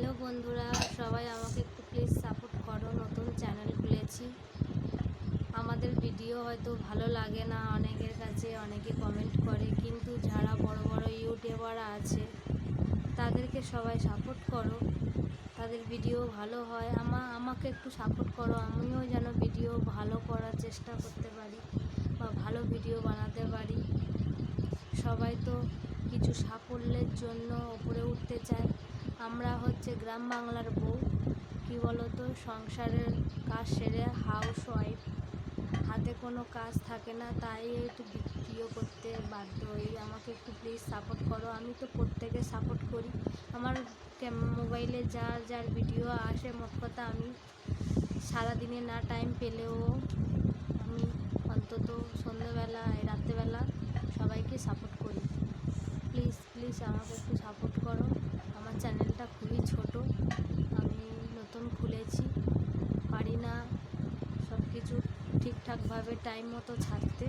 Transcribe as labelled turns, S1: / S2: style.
S1: Hello বন্ধুরা, সবাই আমাকে একটু প্লিজ সাপোর্ট করো, নতুন চ্যানেল খুলেছি। আমাদের ভিডিও হয়তো ভালো লাগে না অনেকের কাছে, অনেকে কমেন্ট করে, কিন্তু যারা বড় বড় ইউটিউবার আছে, তাদেরকে সবাই সাপোর্ট করো। তাদের ভিডিও ভালো হয়, আমা, আমাকে একটু সাপোর্ট করো, আমিও যেন ভিডিও ভালো করার চেষ্টা করতে পারি বা ভালো ভিডিও বানাতে পারি। সবাই তো কিছু সাফল্যের জন্য ওপরে উঠতে চায়। আমরা হচ্ছে গ্রাম বাংলার বউ, কী বলতো, সংসারের কাজ সেরে হাউস ওয়াইফ হাতে কোনো কাজ থাকে না, তাই একটু ভিডিও করতে বাধ্য হই। আমাকে একটু প্লিজ সাপোর্ট করো, আমি তো প্রত্যেকে সাপোর্ট করি। আমার মোবাইলে যার যার ভিডিও আসে, মোট কথা আমি সারাদিনে না টাইম পেলেও আমি অন্তত সন্ধ্যেবেলা রাত্রেবেলা সবাইকে সাপোর্ট করি। প্লিজ প্লিজ আমাকে একটু সাপোর্ট করো। আমার চ্যানেলটা খুবই ছোট। আমি নতুন খুলেছি। পারি না সব কিছু ঠিকঠাকভাবে টাইম মতো ছাড়তে।